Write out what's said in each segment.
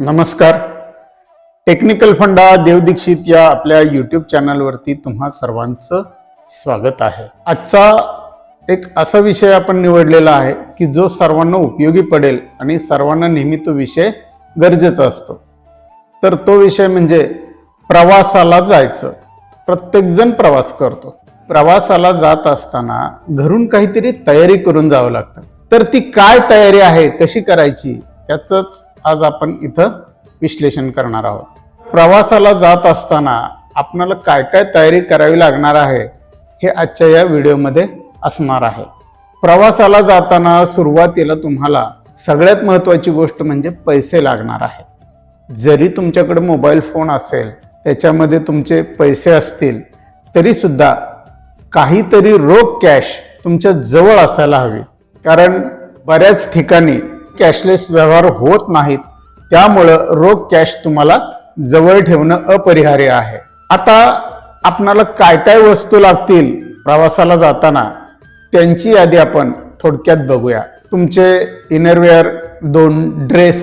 नमस्कार. टेक्निकल फंडा देव दीक्षित या आपल्या यूट्यूब चॅनलवरती तुम्हा सर्वांचं स्वागत आहे. आजचा एक असा विषय आपण निवडलेला आहे की जो सर्वांना उपयोगी पडेल आणि सर्वांना नेहमी तो विषय गरजेचा असतो. तर तो विषय म्हणजे प्रवासाला जायचं. प्रत्येकजण प्रवास करतो. प्रवासाला जात असताना घरून काहीतरी तयारी करून जावं लागतं. तर ती काय तयारी आहे कशी करायची त्याचंच आज आपण इथं विश्लेषण करणार आहोत. प्रवासाला जात असताना आपणाला काय काय तयारी करावी लागणार आहे हे आजच्या या व्हिडिओमध्ये असणार आहे. प्रवासाला जाताना सुरुवातीला तुम्हाला सगळ्यात महत्त्वाची गोष्ट म्हणजे पैसे लागणार आहे. जरी तुमच्याकडे मोबाईल फोन असेल त्याच्यामध्ये तुमचे पैसे असतील तरीसुद्धा काहीतरी रोख कॅश तुमच्या जवळ असायला हवी. कारण बऱ्याच ठिकाणी कॅशलेस व्यवहार होत नाहीत त्यामुळं रोख कॅश तुम्हाला जवळ ठेवणं अपरिहार्य आहे. आता आपणाला काय काय वस्तू लागतील प्रवासाला जाताना त्यांची यादी आपण थोडक्यात बघूया. तुमचे इनरवेअर दोन ड्रेस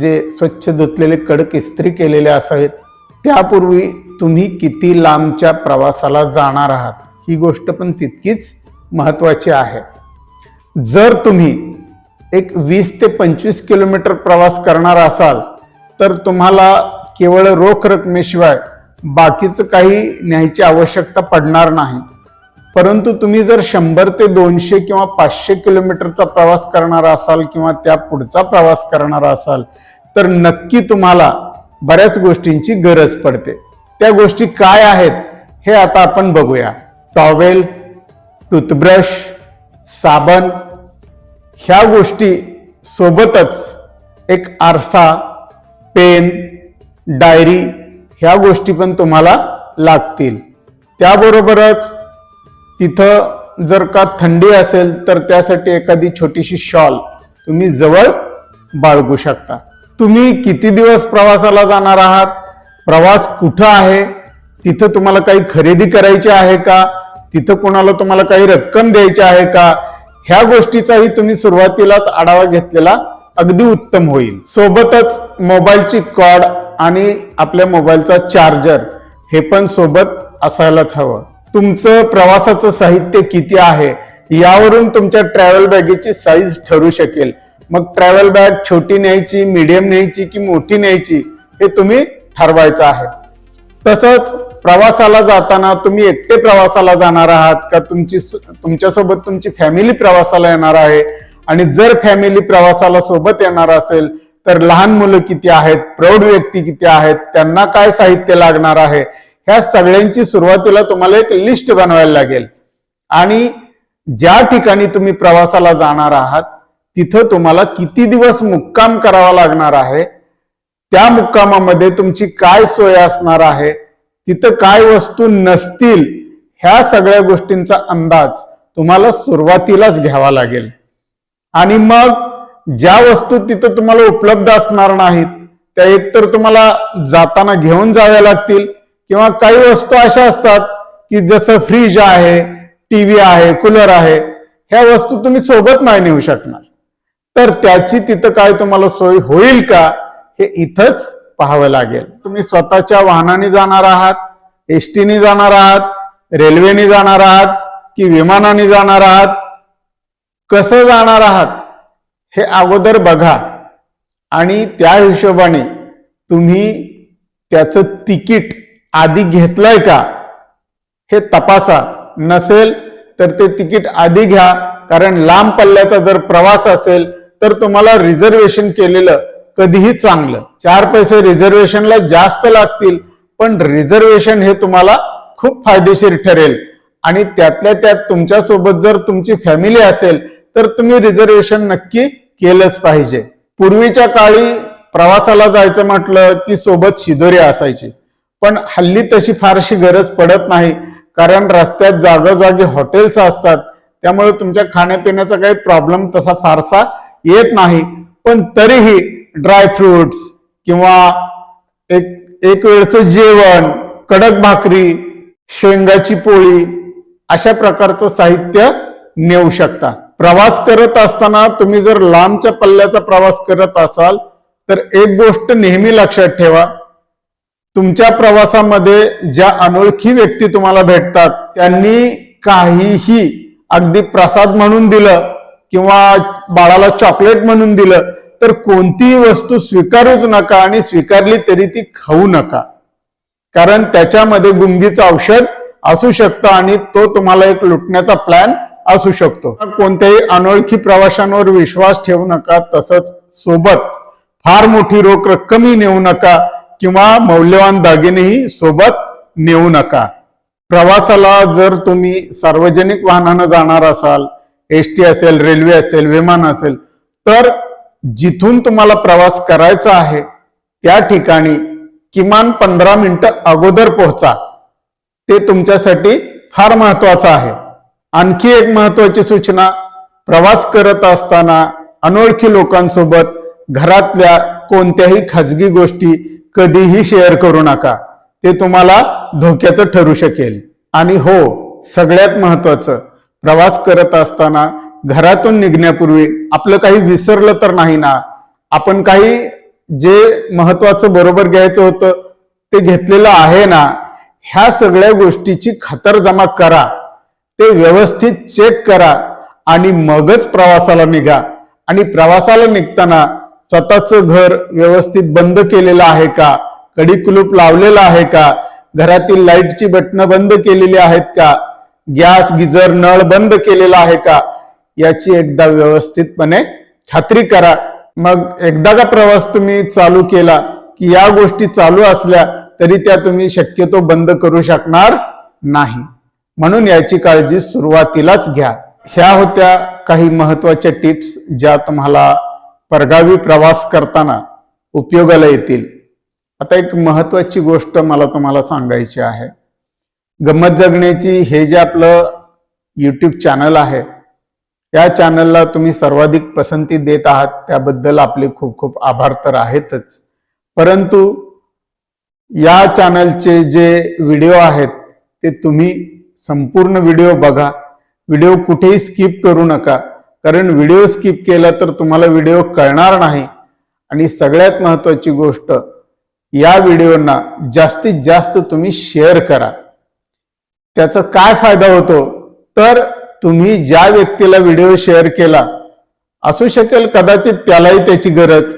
जे स्वच्छ धुतलेले कडक इस्त्री केलेले असावेत त्यापूर्वी तुम्ही किती लांबच्या प्रवासाला जाणार आहात ही गोष्ट पण तितकीच महत्त्वाची आहे. जर तुम्ही एक वीस ते पंचवीस किलोमीटर प्रवास करणार असाल तर तुम्हाला केवळ रोख रकमेशिवाय बाकीचं काही न्यायची आवश्यकता पडणार नाही. परंतु तुम्ही जर शंभर ते दोनशे किंवा पाचशे किलोमीटरचा प्रवास करणार असाल किंवा त्या पुढचा प्रवास करणार असाल तर नक्की तुम्हाला बऱ्याच गोष्टींची गरज पडते. त्या गोष्टी काय आहेत हे आता आपण बघूया. टॉवेल टूथब्रश साबण ह्या गोष्टी सोबतच एक आरसा पेन डायरी ह्या गोष्टी पण तुम्हाला लागतील. त्याबरोबरच तिथं जर का थंडी असेल तर त्यासाठी एखादी छोटीशी शॉल तुम्ही जवळ बाळगू शकता. तुम्ही किती दिवस प्रवासाला जाणार आहात? प्रवास कुठं आहे? तिथं तुम्हाला काही खरेदी करायची आहे का? तिथं कोणाला तुम्हाला काही रक्कम द्यायची आहे का? ह्या गोष्टीचाही तुम्ही सुरुवातीलाच आढावा घेतलेला अगदी उत्तम होईल. सोबतच मोबाईलची कॉड आणि आपल्या मोबाईलचा चार्जर हे पण सोबत असायलाच हवं. तुमचं प्रवासाचं साहित्य किती आहे यावरून तुमच्या ट्रॅव्हल बॅगेची साईज ठरू शकेल. मग ट्रॅव्हल बॅग छोटी न्यायची मीडियम न्यायची की मोठी न्यायची हे तुम्ही ठरवायचं आहे. तसंच प्रवासाला जाताना तुम्ही एकटे प्रवासाला जाणार आहात का तुमची तुमच्यासोबत तुमची फॅमिली प्रवासाला येणार आहे? आणि जर फॅमिली प्रवासाला सोबत येणार असेल तर लहान मुलं किती आहेत? प्रौढ व्यक्ती किती आहेत? त्यांना काय साहित्य लागणार आहे? ह्या सगळ्यांची सुरुवातीला तुम्हाला एक लिस्ट बनवायला लागेल. आणि ज्या ठिकाणी तुम्ही प्रवासाला जाणार आहात तिथं तुम्हाला किती दिवस मुक्काम करावा लागणार आहे? त्या मुक्कामामध्ये तुमची काय सोय असणार आहे? तिथं काय वस्तू नसतील? ह्या सगळ्या गोष्टींचा अंदाज तुम्हाला सुरुवातीलाच घ्यावा लागेल. आणि मग ज्या वस्तू तिथं तुम्हाला उपलब्ध असणार नाहीत त्या एकतर तुम्हाला जाताना घेऊन जाव्या लागतील किंवा काही वस्तू अशा असतात की जसं फ्रीज आहे टीव्ही आहे कूलर आहे ह्या वस्तू तुम्ही सोबत नाही नेऊ शकणार. तर त्याची तिथं काय तुम्हाला सोय होईल का? हे इथंच पाहावं लागेल. तुम्ही स्वतःच्या वाहनाने जाणार आहात एस टीने जाणार आहात रेल्वेने जाणार आहात की विमानाने जाणार आहात कसं जाणार आहात हे अगोदर बघा. आणि त्या हिशोबाने तुम्ही त्याचं तिकीट आधी घेतलंय का हे तपासा. नसेल तर ते तिकीट आधी घ्या. कारण लांब पल्ल्याचा जर प्रवास असेल तर तुम्हाला रिझर्वेशन केलेलं कधीही चांगलं. चार पैसे रिझर्वेशनला जास्त लागतील पण रिझर्वेशन हे तुम्हाला खूप फायदेशीर ठरेल. आणि त्यातल्या त्यात तुमच्यासोबत जर तुमची फॅमिली असेल तर तुम्ही रिझर्वेशन नक्की केलंच पाहिजे. पूर्वीच्या काळी प्रवासाला जायचं म्हटलं की सोबत शिदोरी असायची. पण हल्ली तशी फारशी गरज पडत नाही कारण रस्त्यात जागोजागी हॉटेल्स असतात. त्यामुळे तुमच्या खाण्यापिण्याचा काही प्रॉब्लेम तसा फारसा येत नाही. पण तरीही ड्रायफ्रुट्स किंवा एक एक वेळचं जेवण कडक भाकरी शेंगाची पोळी अशा प्रकारचं साहित्य नेऊ शकता. प्रवास करत असताना तुम्ही जर लांबच्या पल्ल्याचा प्रवास करत असाल तर एक गोष्ट नेहमी लक्षात ठेवा. तुमच्या प्रवासामध्ये ज्या अनोळखी व्यक्ती तुम्हाला भेटतात त्यांनी काहीही अगदी प्रसाद म्हणून दिलं किंवा बाळाला चॉकलेट म्हणून दिलं तर कोणतीही वस्तू स्वीकारूच नका आणि स्वीकारली तरी ती खाऊ नका. कारण त्याच्यामध्ये गुंगीचं औषध असू शकतं आणि तो तुम्हाला एक लुटण्याचा प्लॅन असू शकतो. कोणत्याही अनोळखी प्रवाशांवर विश्वास ठेवू नका तसंच सोबत फार मोठी रोख रक्कमही नेऊ नका किंवा मौल्यवान दागिनेही सोबत नेऊ नका. प्रवासाला जर तुम्ही सार्वजनिक वाहनानं जाणार असाल एस टी असेल रेल्वे असेल विमान असेल तर जिथून तुम्हाला प्रवास करायचा आहे त्या ठिकाणी किमान पंधरा मिनिटं अगोदर पोहोचा. ते तुमच्यासाठी फार महत्वाचं आहे. आणखी एक महत्वाची सूचना प्रवास करत असताना अनोळखी लोकांसोबत घरातल्या कोणत्याही खाजगी गोष्टी कधीही शेअर करू नका. ते तुम्हाला धोक्याचं ठरू शकेल. आणि हो सगळ्यात महत्वाचं प्रवास करत असताना घरातून निघण्यापूर्वी आपलं काही विसरलं तर नाही ना. आपण काही जे महत्वाचं बरोबर घ्यायचं होतं ते घेतलेलं आहे ना ह्या सगळ्या गोष्टीची खातरजमा करा. ते व्यवस्थित चेक करा आणि मगच प्रवासाला निघा. आणि प्रवासाला निघताना स्वतःचं घर व्यवस्थित बंद केलेलं आहे का? कडी कुलूप लावलेलं आहे का? घरातील लाईटची बटणं बंद केलेली आहेत का? गॅस गिजर नळ बंद केलेला आहे का? याची एकदा व्यवस्थितपणे खात्री करा. मग एकदा का प्रवास तुम्ही चालू केला की या गोष्टी चालू असल्या तरी त्या तुम्ही शक्यतो बंद करू शकणार नाही. म्हणून याची काळजी सुरुवातीलाच घ्या. ह्या होत्या काही महत्त्वाच्या टिप्स ज्या तुम्हाला परगावी प्रवास करताना उपयोगाला येतील. आता एक महत्वाची गोष्ट मला तुम्हाला सांगायची आहे. गंमत जगण्याची हे जे आपलं यूट्यूब चॅनल आहे या चॅनलला तुम्ही सर्वाधिक पसंती देत आहात त्याबद्दल आपले खूप खूप आभार तर आहेतच. परंतु या चॅनलचे जे व्हिडिओ आहेत ते तुम्ही संपूर्ण व्हिडिओ बघा. व्हिडिओ कुठेही स्किप करू नका. कारण व्हिडिओ स्किप केला तर तुम्हाला व्हिडिओ कळणार नाही. आणि सगळ्यात महत्वाची गोष्ट या व्हिडिओना जास्तीत जास्त तुम्ही शेअर करा. त्याचा काय फायदा होतो? तर तुम्ही ज्या व्यक्तीला व्हिडिओ शेअर केला असू शकेल कदाचित त्यालाही त्याची गरज.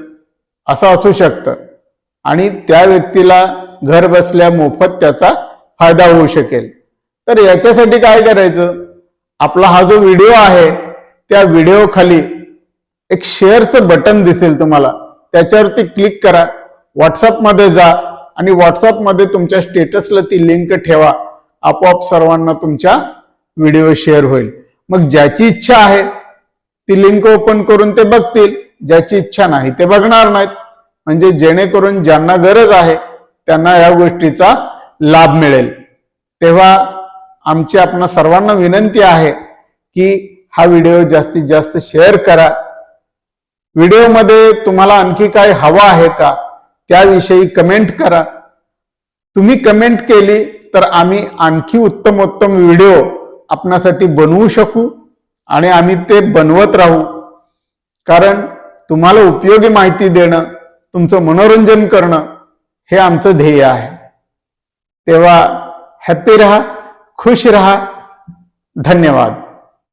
असं असू शकतं. आणि त्या व्यक्तीला घर बसल्या मोफत त्याचा फायदा होऊ शकेल. तर याच्यासाठी काय करायचं? आपला हा जो व्हिडिओ आहे त्या व्हिडिओ खाली एक शेअरचं बटन दिसेल तुम्हाला. त्याच्यावरती क्लिक करा. व्हॉट्सअपमध्ये जा आणि व्हॉट्सअपमध्ये तुमच्या स्टेटसला ती लिंक ठेवा. आपोआप सर्वांना तुमच्या व्हिडिओ शेअर होईल. मग ज्याची इच्छा आहे ती लिंक ओपन करून ते बघतील. ज्याची इच्छा नाही ते बघणार नाहीत. म्हणजे जेणेकरून ज्यांना गरज आहे त्यांना या गोष्टीचा लाभ मिळेल. तेव्हा आमची आपणा सर्वांना विनंती आहे की हा व्हिडिओ जास्तीत जास्त शेअर करा. व्हिडिओमध्ये तुम्हाला आणखी काय हवं आहे का त्याविषयी कमेंट करा. तुम्ही कमेंट केली तर आम्ही आणखी उत्तम उत्तम व्हिडिओ आपणासाठी बनवू शकू आणि आम्ही ते बनवत राहू. कारण तुम्हाला उपयोगी माहिती देणं तुमचं मनोरंजन करणं हे आमचं ध्येय आहे. तेव्हा हॅप्पी रहा खुश रहा. धन्यवाद.